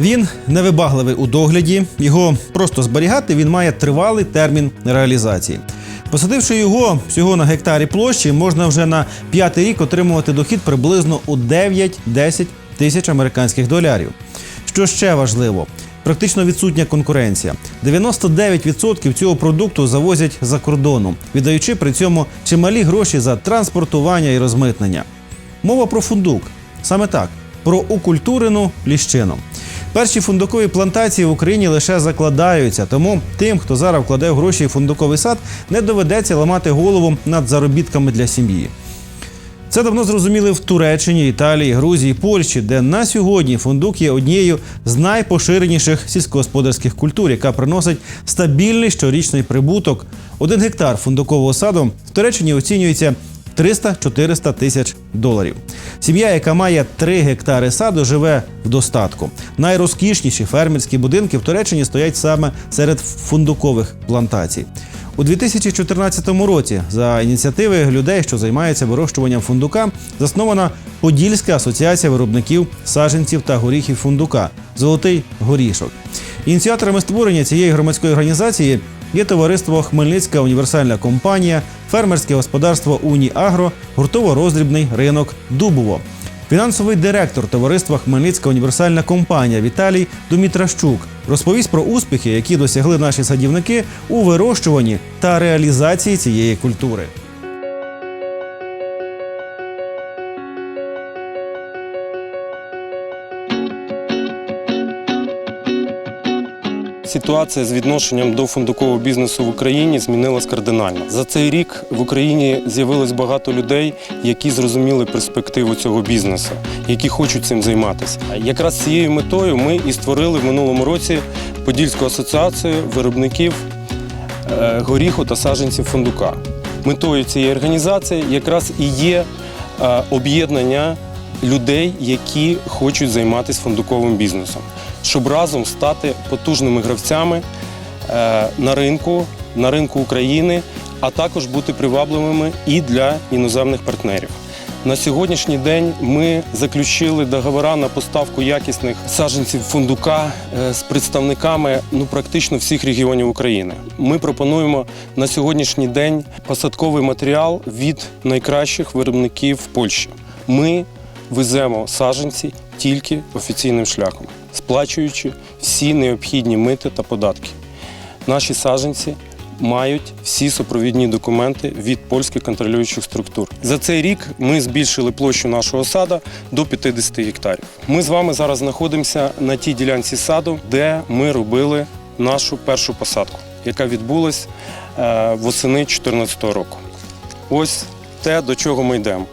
Він невибагливий у догляді. Його просто зберігати він має тривалий термін реалізації. Посадивши його всього на гектарі площі, можна вже на п'ятий рік отримувати дохід приблизно у 9-10 тисяч американських доларів. Що ще важливо, практично відсутня конкуренція. 99% цього продукту завозять за кордоном, віддаючи при цьому чималі гроші за транспортування і розмитнення. Мова про фундук. Саме так, про укультурену ліщину. Перші фундукові плантації в Україні лише закладаються, тому тим, хто зараз вкладе гроші в фундуковий сад, не доведеться ламати голову над заробітками для сім'ї. Це давно зрозуміли в Туреччині, Італії, Грузії, Польщі, де на сьогодні фундук є однією з найпоширеніших сільськогосподарських культур, яка приносить стабільний щорічний прибуток. Один гектар фундукового саду в Туреччині оцінюється 300-400 тисяч доларів. Сім'я, яка має 3 гектари саду, живе в достатку. Найрозкішніші фермерські будинки в Туреччині стоять саме серед фундукових плантацій. У 2014 році за ініціативи людей, що займаються вирощуванням фундука, заснована Подільська асоціація виробників саджанців та горіхів фундука Золотий горішок. Ініціаторами створення цієї громадської організації є товариство Хмельницька універсальна компанія, фермерське господарство Уніагро, гуртово-роздрібний ринок Дубово. Фінансовий директор товариства Хмельницька універсальна компанія Віталій Думітращук розповість про успіхи, які досягли наші садівники у вирощуванні та реалізації цієї культури. Ситуація з відношенням до фундукового бізнесу в Україні змінилась кардинально. За цей рік в Україні з'явилось багато людей, які зрозуміли перспективу цього бізнесу, які хочуть цим займатися. Якраз цією метою ми і створили в минулому році Подільську асоціацію виробників е, горіху та саджанців фундука. Метою цієї організації якраз і є е, об'єднання людей, які хочуть займатися фундуковим бізнесом, щоб разом стати потужними гравцями е, на ринку, на ринку України, а також бути привабливими і для іноземних партнерів. На сьогоднішній день ми заключили договори на поставку якісних саджанців фундука е, з представниками ну практично всіх регіонів України. Ми пропонуємо на сьогоднішній день посадковий матеріал від найкращих виробників Польщі. Ми веземо саджанці тільки офіційним шляхом, сплачуючи всі необхідні мити та податки. Наші саджанці мають всі супровідні документи від польських контролюючих структур. За цей рік ми збільшили площу нашого сада до 50 гектарів. Ми з вами зараз знаходимося на тій ділянці саду, де ми робили нашу першу посадку, яка відбулась е, восени 2014 року. Ось те, до чого ми йдемо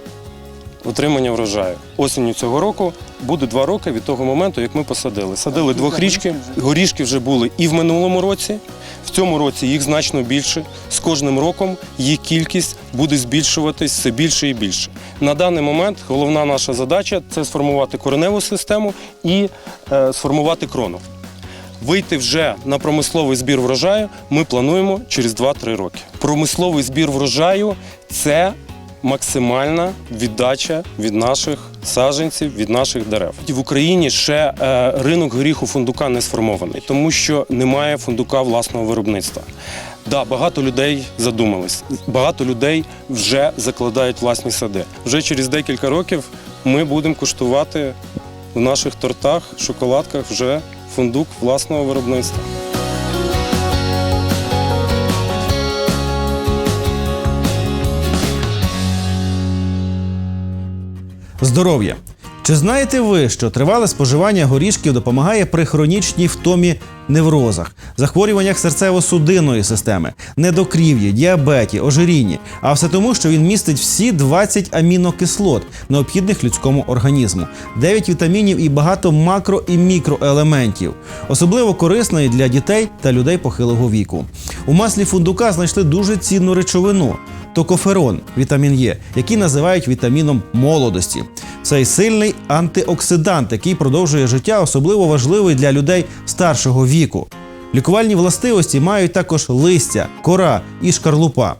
отримання врожаю. Осінню цього року буде два роки від того моменту, як ми посадили. Садили двохрічки, горішки вже були і в минулому році. В цьому році їх значно більше. З кожним роком їх кількість буде збільшуватись все більше і більше. На даний момент головна наша задача це сформувати кореневу систему і е, сформувати крону. Вийти вже на промисловий збір врожаю ми плануємо через 2-3 роки. Промисловий збір врожаю це максимальна віддача від наших саджанців, від наших дерев. В Україні ще е, ринок горіху фундука не сформований, тому що немає фундука власного виробництва. Да, багато людей задумались, багато людей вже закладають власні сади. Вже через декілька років ми будемо куштувати в наших тортах, шоколадках вже фундук власного виробництва. Здоров'я. Чи знаєте ви, що тривале споживання горішків допомагає при хронічній втомі неврозах, захворюваннях серцево-судинної системи, недокрів'ї, діабеті, ожирінні, а все тому, що він містить всі 20 амінокислот, необхідних людському організму, 9 вітамінів і багато макро і мікроелементів, особливо корисної для дітей та людей похилого віку. У маслі фундука знайшли дуже цінну речовину токоферон, вітамін Е, який називають вітаміном молодості. Цей сильний антиоксидант, який продовжує життя, особливо важливий для людей старшого віку. Лікувальні властивості мають також листя, кора і шкарлупа.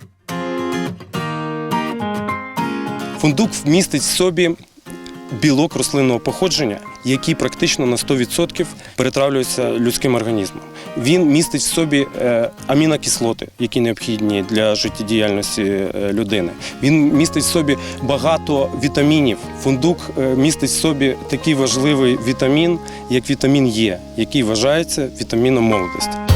Фундук вмістить в собі білок рослинного походження, який практично на 100% перетравлюються людським організмом. Він містить в собі е, амінокислоти, які необхідні для життєдіяльності е, людини. Він містить в собі багато вітамінів. Фундук е, містить в собі такий важливий вітамін, як вітамін Е, який вважається вітаміном молодості.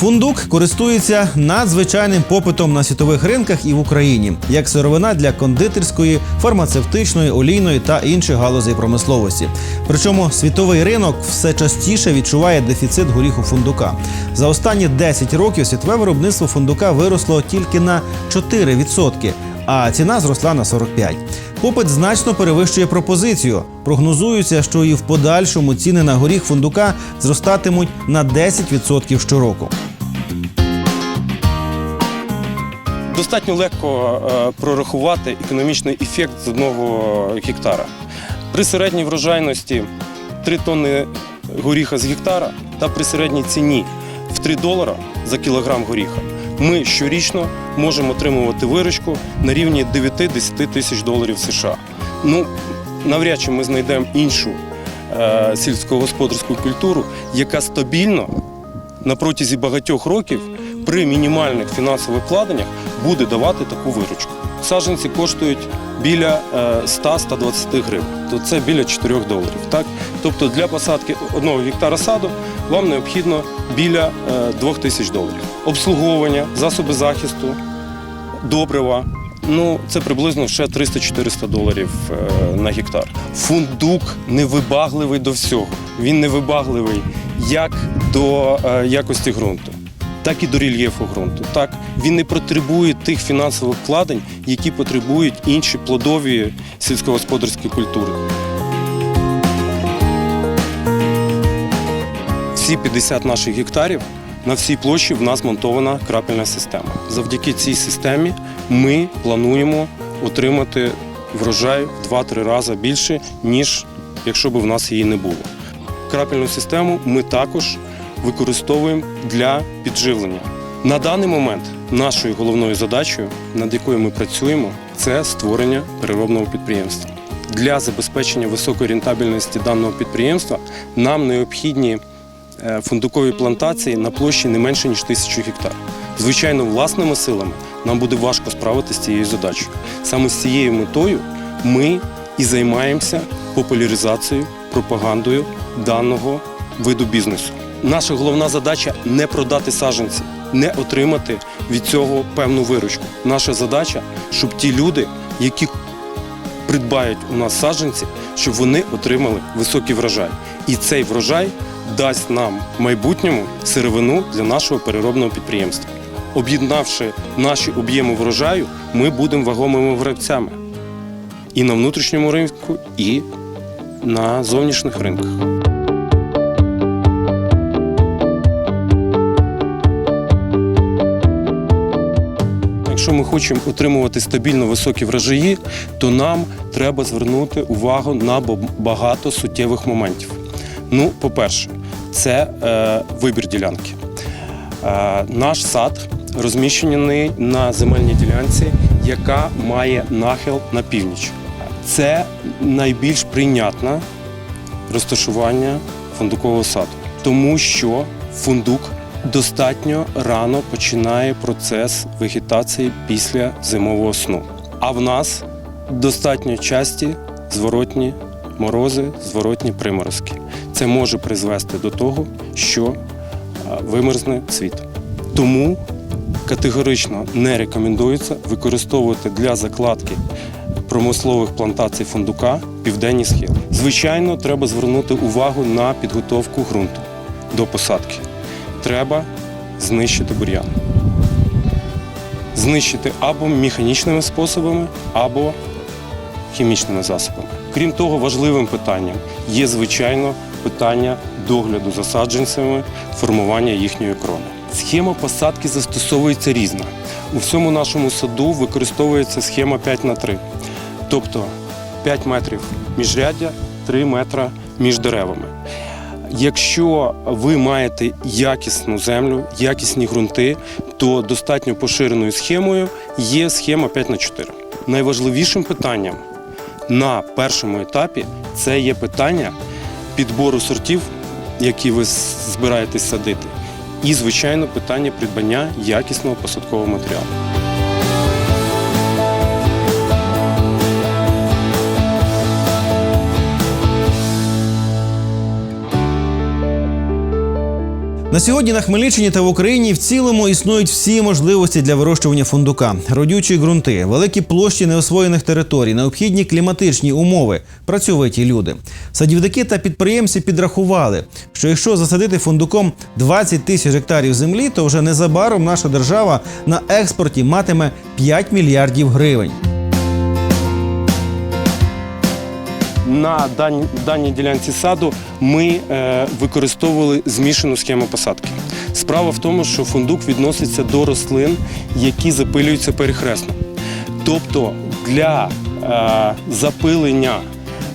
Фундук користується надзвичайним попитом на світових ринках і в Україні як сировина для кондитерської, фармацевтичної, олійної та інших галузей промисловості. Причому світовий ринок все частіше відчуває дефіцит горіху фундука. За останні 10 років світове виробництво фундука виросло тільки на 4%, а ціна зросла на 45%. Попит значно перевищує пропозицію. Прогнозується, що і в подальшому ціни на горіх фундука зростатимуть на 10% щороку. Достатньо легко е, прорахувати економічний ефект з одного гектара. При середній врожайності 3 тонни горіха з гектара та при середній ціні в 3 долара за кілограм горіха ми щорічно можемо отримувати виручку на рівні 9-10 тисяч доларів США. Ну, навряд чи ми знайдемо іншу е, сільськогосподарську культуру, яка стабільно на протязі багатьох років при мінімальних фінансових вкладеннях буде давати таку виручку. Саджанці коштують біля е, 100-120 гривень, то це біля 4 доларів. Так? Тобто для посадки одного гектара саду вам необхідно біля е, 2 тисяч доларів. Обслуговування, засоби захисту, добрива. Ну, це приблизно ще 300-400 доларів е, на гектар. Фундук невибагливий до всього. Він невибагливий як до е, якості ґрунту, так і до рельєфу ґрунту. Так, він не потребує тих фінансових вкладень, які потребують інші плодові сільськогосподарські культури. Всі 50 наших гектарів на всій площі в нас монтована крапельна система. Завдяки цій системі ми плануємо отримати врожай в 2-3 рази більше, ніж якщо б в нас її не було. Крапельну систему ми також використовуємо для підживлення. На даний момент нашою головною задачею, над якою ми працюємо, це створення переробного підприємства. Для забезпечення високої рентабельності даного підприємства нам необхідні е, фундукові плантації на площі не менше ніж тисячу гектар. Звичайно, власними силами нам буде важко справитися з цією задачею. Саме з цією метою ми і займаємося популяризацією, пропагандою даного виду бізнесу. Наша головна задача не продати саджанці, не отримати від цього певну виручку. Наша задача, щоб ті люди, які придбають у нас саджанці, щоб вони отримали високий врожай. І цей врожай дасть нам майбутньому сировину для нашого переробного підприємства. Об'єднавши наші об'єми врожаю, ми будемо вагомими гравцями і на внутрішньому ринку, і на зовнішніх ринках. Якщо ми хочемо отримувати стабільно високі врожаї, то нам треба звернути увагу на багато суттєвих моментів. Ну, по-перше, це е, вибір ділянки. Е, наш сад розміщений на земельній ділянці, яка має нахил на північ. Це найбільш прийнятне розташування фундукового саду, тому що фундук достатньо рано починає процес вегетації після зимового сну. А в нас достатньо часті зворотні морози, зворотні приморозки. Це може призвести до того, що вимерзне цвіт. Тому категорично не рекомендується використовувати для закладки промислових плантацій фундука південні схили. Звичайно, треба звернути увагу на підготовку ґрунту до посадки. Треба знищити бур'ян. Знищити або механічними способами, або хімічними засобами. Крім того, важливим питанням є, звичайно, питання догляду за саджанцями, формування їхньої крони. Схема посадки застосовується різна. У всьому нашому саду використовується схема 5 на 3 тобто 5 метрів міжряддя, 3 метра між деревами. Якщо ви маєте якісну землю, якісні ґрунти, то достатньо поширеною схемою є схема 5 на 4 Найважливішим питанням на першому етапі це є питання підбору сортів, які ви збираєтесь садити, і, звичайно, питання придбання якісного посадкового матеріалу. На сьогодні на Хмельниччині та в Україні в цілому існують всі можливості для вирощування фундука: родючі ґрунти, великі площі неосвоєних територій, необхідні кліматичні умови, працьовиті люди. Садівники та підприємці підрахували, що якщо засадити фундуком 20 тисяч гектарів землі, то вже незабаром наша держава на експорті матиме 5 мільярдів гривень. На даній, ділянці саду ми е, використовували змішану схему посадки. Справа в тому, що фундук відноситься до рослин, які запилюються перехресно. Тобто для е, запилення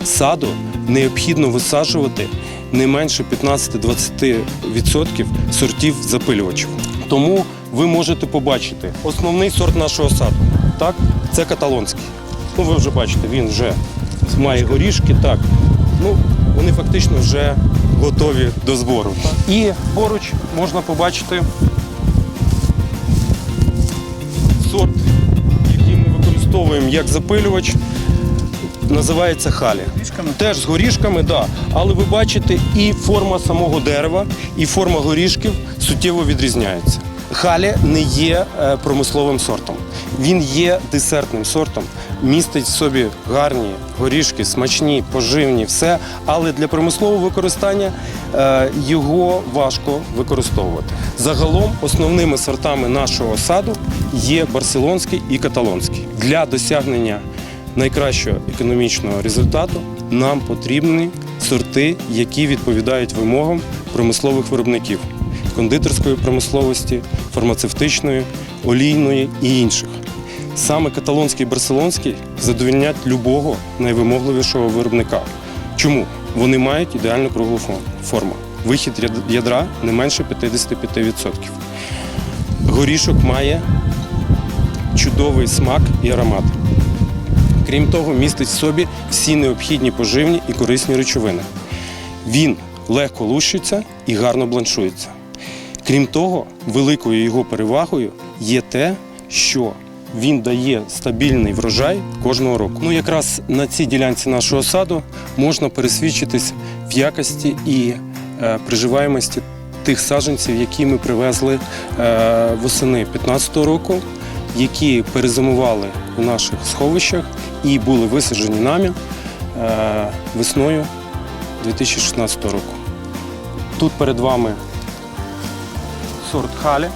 саду необхідно висаджувати не менше 15-20% сортів запилювачів. Тому ви можете побачити основний сорт нашого саду. Так, це каталонський. Ну, ви вже бачите, він вже має горішки, так. Ну, вони фактично вже готові до збору. І поруч можна побачити сорт, який ми використовуємо як запилювач, називається халі. Теж з горішками, да. але ви бачите, і форма самого дерева, і форма горішків суттєво відрізняються. Халі не є е, промисловим сортом. Він є десертним сортом, містить в собі гарні горішки, смачні, поживні, все. Але для промислового використання е, його важко використовувати. Загалом основними сортами нашого саду є барселонський і каталонський. Для досягнення найкращого економічного результату нам потрібні сорти, які відповідають вимогам промислових виробників кондитерської промисловості, фармацевтичної, олійної і інших. Саме каталонський і барселонський задовільнять любого найвимогливішого виробника. Чому? Вони мають ідеально круглу форму. Вихід ядра не менше 55%. Горішок має чудовий смак і аромат. Крім того, містить в собі всі необхідні поживні і корисні речовини. Він легко лущиться і гарно бланшується. Крім того, великою його перевагою є те, що він дає стабільний врожай кожного року. Ну, якраз на цій ділянці нашого саду можна пересвідчитись в якості і е, приживаємості тих саджанців, які ми привезли е, восени 2015 року, які перезимували у наших сховищах і були висаджені нами е, весною 2016 року. Тут перед вами сорт халі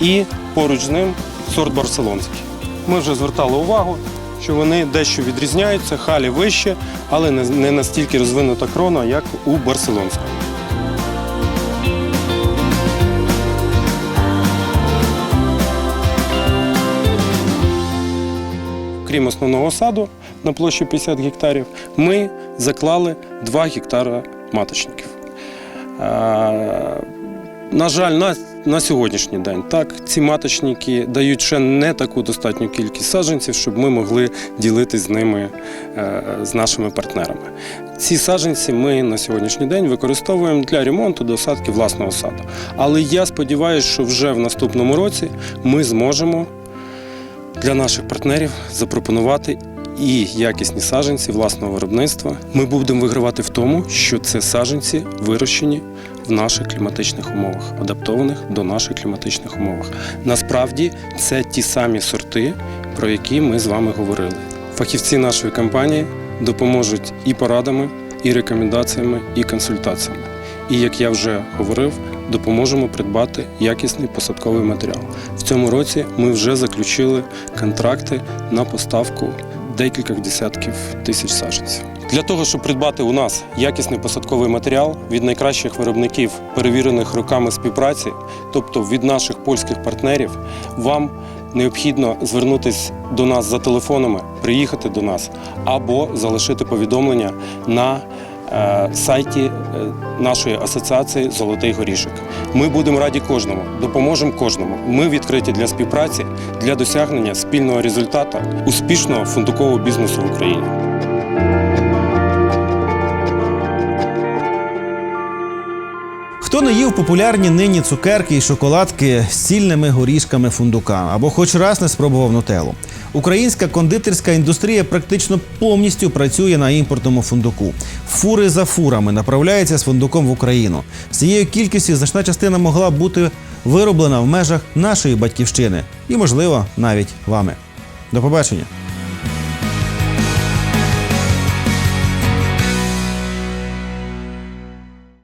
і поруч з ним сорт барселонський. Ми вже звертали увагу, що вони дещо відрізняються, халі вище, але не- настільки розвинута крона, як у барселонського. Крім основного саду на площі 50 гектарів, ми заклали 2 гектара маточників. На жаль, на, на сьогоднішній день так ці маточники дають ще не таку достатню кількість саджанців, щоб ми могли ділитись з ними е, з нашими партнерами. Ці саджанці ми на сьогоднішній день використовуємо для ремонту досадки власного саду. Але я сподіваюся, що вже в наступному році ми зможемо для наших партнерів запропонувати і якісні саджанці власного виробництва. Ми будемо вигравати в тому, що це саджанці вирощені в наших кліматичних умовах, адаптованих до наших кліматичних умовах. Насправді це ті самі сорти, про які ми з вами говорили. Фахівці нашої компанії допоможуть і порадами, і рекомендаціями, і консультаціями. І як я вже говорив, допоможемо придбати якісний посадковий матеріал. В цьому році ми вже заключили контракти на поставку декількох десятків тисяч саджанців. Для того, щоб придбати у нас якісний посадковий матеріал від найкращих виробників, перевірених роками співпраці, тобто від наших польських партнерів, вам необхідно звернутися до нас за телефонами, приїхати до нас або залишити повідомлення на сайті е, нашої асоціації Золотий горішок. Ми будемо раді кожному, допоможемо кожному. Ми відкриті для співпраці для досягнення спільного результату успішного фундукового бізнесу в Україні. Хто не їв популярні нині цукерки і шоколадки з цільними горішками фундука або хоч раз не спробував нутеллу? Українська кондитерська індустрія практично повністю працює на імпортному фундуку. Фури за фурами направляються з фундуком в Україну. З цією кількістю значна частина могла бути вироблена в межах нашої батьківщини і, можливо, навіть вами. До побачення.